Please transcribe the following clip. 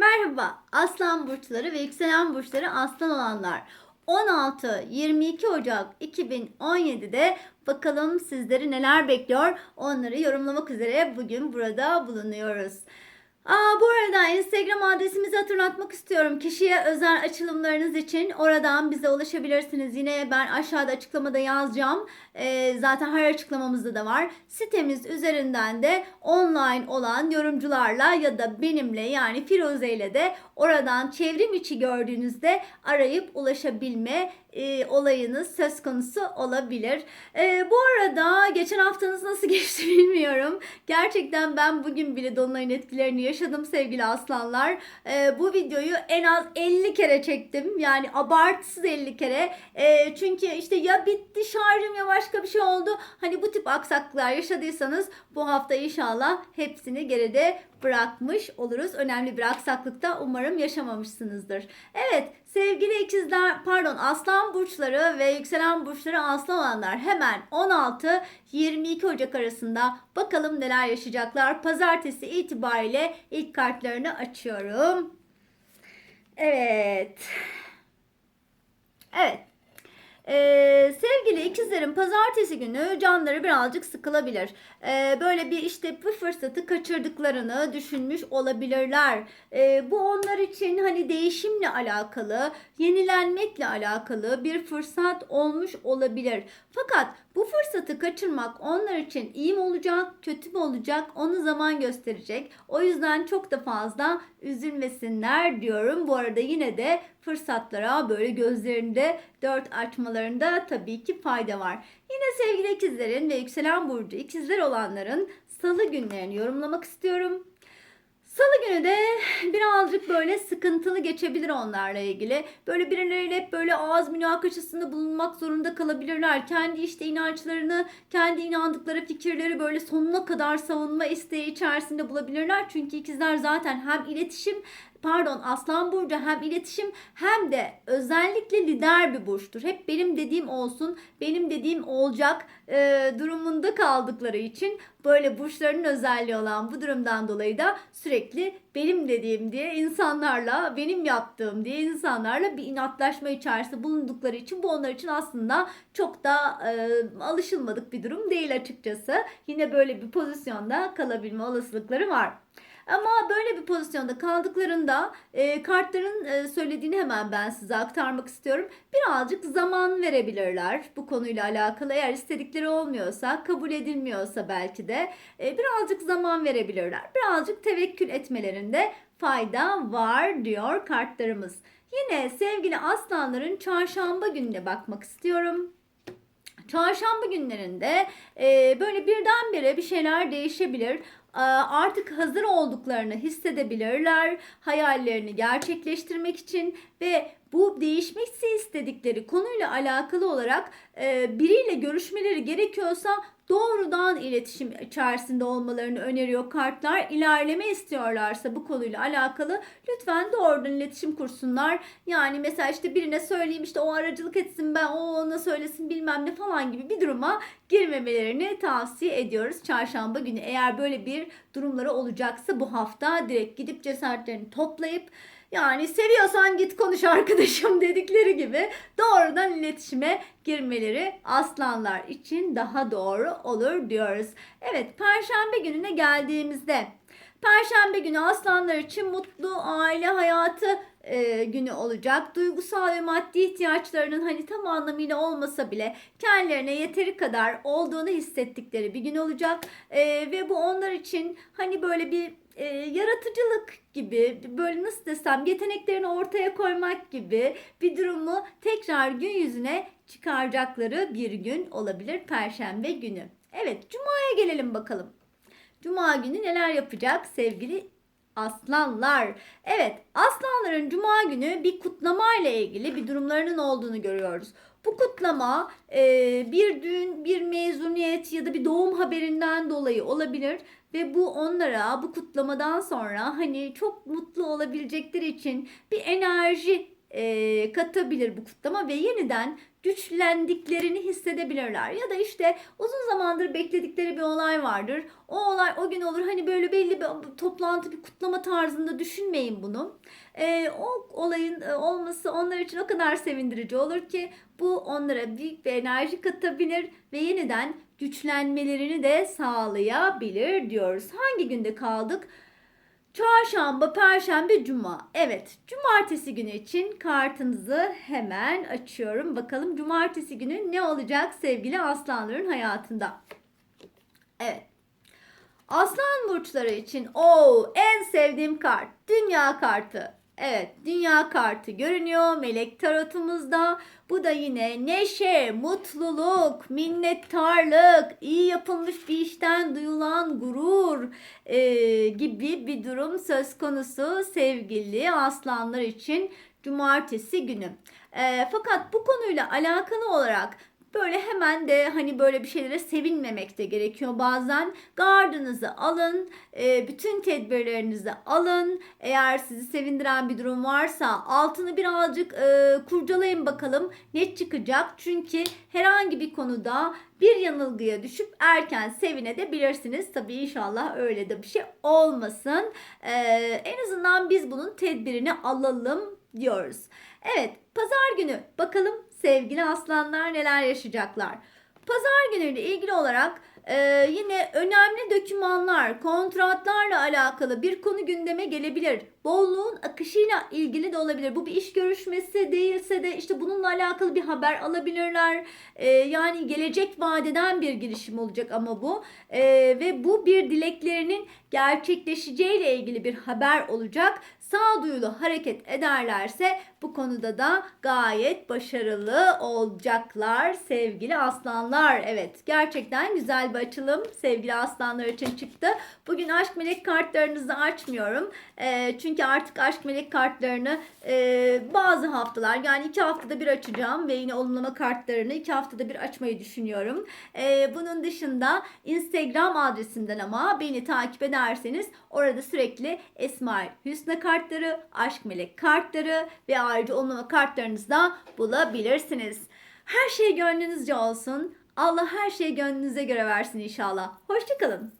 Merhaba Aslan burçları ve yükselen burçları aslan olanlar. 16-22 Ocak 2017'de bakalım sizleri neler bekliyor onları yorumlamak üzere bugün burada bulunuyoruz. Aa, bu arada Instagram adresimizi hatırlatmak istiyorum. Kişiye özel açılımlarınız için oradan bize ulaşabilirsiniz. Yine ben aşağıda açıklamada yazacağım. Ee, zaten her açıklamamızda da var. Sitemiz üzerinden de online olan yorumcularla ya da benimle yani Firuze ile de oradan çevrim içi gördüğünüzde arayıp ulaşabilme e, olayınız söz konusu olabilir. E, bu arada geçen haftanız nasıl geçti bilmiyorum. Gerçekten ben bugün bile Dolunay'ın etkilerini yaşadım sevgili aslanlar. E, bu videoyu en az 50 kere çektim. Yani abartısız 50 kere. E, çünkü işte ya bitti şarjım ya başka bir şey oldu. Hani bu tip aksaklıklar yaşadıysanız bu hafta inşallah hepsini geride bırakmış oluruz. Önemli bir aksaklıkta umarım yaşamamışsınızdır. Evet sevgili ikizler pardon aslan burçları ve yükselen burçları aslan olanlar hemen 16-22 Ocak arasında bakalım neler yaşayacaklar. Pazartesi itibariyle ilk kartlarını açıyorum. Evet. Evet. Ee, sevgili ikizlerin pazartesi günü canları birazcık sıkılabilir. Ee, böyle bir işte bu fırsatı kaçırdıklarını düşünmüş olabilirler. Ee, bu onlar için hani değişimle alakalı, yenilenmekle alakalı bir fırsat olmuş olabilir. Fakat bu fırsatı kaçırmak onlar için iyi mi olacak, kötü mü olacak onu zaman gösterecek. O yüzden çok da fazla üzülmesinler diyorum. Bu arada yine de fırsatlara böyle gözlerinde dört açmalarında tabii ki fayda var. Yine sevgili ikizlerin ve yükselen burcu ikizler olanların salı günlerini yorumlamak istiyorum. Salı günü de birazcık böyle sıkıntılı geçebilir onlarla ilgili. Böyle birileriyle hep böyle ağız münakaşasında bulunmak zorunda kalabilirler. Kendi işte inançlarını, kendi inandıkları fikirleri böyle sonuna kadar savunma isteği içerisinde bulabilirler. Çünkü ikizler zaten hem iletişim pardon Aslan Burcu hem iletişim hem de özellikle lider bir burçtur. Hep benim dediğim olsun, benim dediğim olacak e, durumunda kaldıkları için böyle burçların özelliği olan bu durumdan dolayı da sürekli benim dediğim diye insanlarla, benim yaptığım diye insanlarla bir inatlaşma içerisinde bulundukları için bu onlar için aslında çok da e, alışılmadık bir durum değil açıkçası. Yine böyle bir pozisyonda kalabilme olasılıkları var. Ama böyle bir pozisyonda kaldıklarında e, kartların e, söylediğini hemen ben size aktarmak istiyorum. Birazcık zaman verebilirler bu konuyla alakalı. Eğer istedikleri olmuyorsa, kabul edilmiyorsa belki de e, birazcık zaman verebilirler. Birazcık tevekkül etmelerinde fayda var diyor kartlarımız. Yine sevgili aslanların çarşamba gününe bakmak istiyorum. Çarşamba günlerinde e, böyle birdenbire bir şeyler değişebilir artık hazır olduklarını hissedebilirler. Hayallerini gerçekleştirmek için ve bu değişmesi istedikleri konuyla alakalı olarak e, biriyle görüşmeleri gerekiyorsa doğrudan iletişim içerisinde olmalarını öneriyor kartlar. İlerleme istiyorlarsa bu konuyla alakalı lütfen doğrudan iletişim kursunlar. Yani mesela işte birine söyleyeyim işte o aracılık etsin ben o ona söylesin bilmem ne falan gibi bir duruma girmemelerini tavsiye ediyoruz. Çarşamba günü eğer böyle bir durumları olacaksa bu hafta direkt gidip cesaretlerini toplayıp yani seviyorsan git konuş arkadaşım dedikleri gibi doğrudan iletişime girmeleri aslanlar için daha doğru olur diyoruz. Evet perşembe gününe geldiğimizde Perşembe günü aslanlar için mutlu aile hayatı e, günü olacak. Duygusal ve maddi ihtiyaçlarının hani tam anlamıyla olmasa bile kendilerine yeteri kadar olduğunu hissettikleri bir gün olacak. E, ve bu onlar için hani böyle bir e, yaratıcılık gibi böyle nasıl desem yeteneklerini ortaya koymak gibi bir durumu tekrar gün yüzüne çıkaracakları bir gün olabilir Perşembe günü. Evet Cuma'ya gelelim bakalım. Cuma günü neler yapacak sevgili aslanlar? Evet aslanların cuma günü bir kutlama ile ilgili bir durumlarının olduğunu görüyoruz. Bu kutlama e, bir düğün, bir mezuniyet ya da bir doğum haberinden dolayı olabilir ve bu onlara bu kutlamadan sonra hani çok mutlu olabilecekleri için bir enerji e, katabilir bu kutlama ve yeniden güçlendiklerini hissedebilirler. Ya da işte uzun zamandır bekledikleri bir olay vardır. O olay o gün olur. Hani böyle belli bir toplantı, bir kutlama tarzında düşünmeyin bunu. E, o olayın e, olması onlar için o kadar sevindirici olur ki bu onlara büyük bir enerji katabilir ve yeniden güçlenmelerini de sağlayabilir diyoruz. Hangi günde kaldık? Çarşamba, Perşembe, Cuma. Evet, Cumartesi günü için kartınızı hemen açıyorum. Bakalım Cumartesi günü ne olacak sevgili aslanların hayatında? Evet. Aslan burçları için o en sevdiğim kart dünya kartı. Evet dünya kartı görünüyor melek tarotumuzda. Bu da yine neşe, mutluluk, minnettarlık, iyi yapılmış bir işten duyulan gurur e, gibi bir durum söz konusu sevgili aslanlar için cumartesi günü. E, fakat bu konuyla alakalı olarak Böyle hemen de hani böyle bir şeylere sevinmemek de gerekiyor bazen. Gardınızı alın, e, bütün tedbirlerinizi alın. Eğer sizi sevindiren bir durum varsa altını birazcık e, kurcalayın bakalım ne çıkacak. Çünkü herhangi bir konuda bir yanılgıya düşüp erken sevinebilirsiniz. Tabii inşallah öyle de bir şey olmasın. E, en azından biz bunun tedbirini alalım diyoruz. Evet, pazar günü bakalım sevgili aslanlar neler yaşayacaklar. Pazar günüyle ilgili olarak e, yine önemli dokümanlar, kontratlarla alakalı bir konu gündeme gelebilir. Bolluğun akışıyla ilgili de olabilir. Bu bir iş görüşmesi değilse de işte bununla alakalı bir haber alabilirler. E, yani gelecek vadeden bir girişim olacak ama bu. E, ve bu bir dileklerinin gerçekleşeceğiyle ilgili bir haber olacak. Sağduyulu hareket ederlerse bu konuda da gayet başarılı olacaklar sevgili aslanlar. Evet gerçekten güzel bir açılım sevgili aslanlar için çıktı. Bugün aşk melek kartlarınızı açmıyorum. E, çünkü artık aşk melek kartlarını e, bazı haftalar yani iki haftada bir açacağım ve yine olumlama kartlarını iki haftada bir açmayı düşünüyorum. E, bunun dışında Instagram adresimden ama beni takip ederseniz orada sürekli Esmail Hüsna kartları, aşk melek kartları ve ayrıca olumlama kartlarınızı da bulabilirsiniz. Her şey gönlünüzce olsun. Allah her şeyi gönlünüze göre versin inşallah. Hoşçakalın.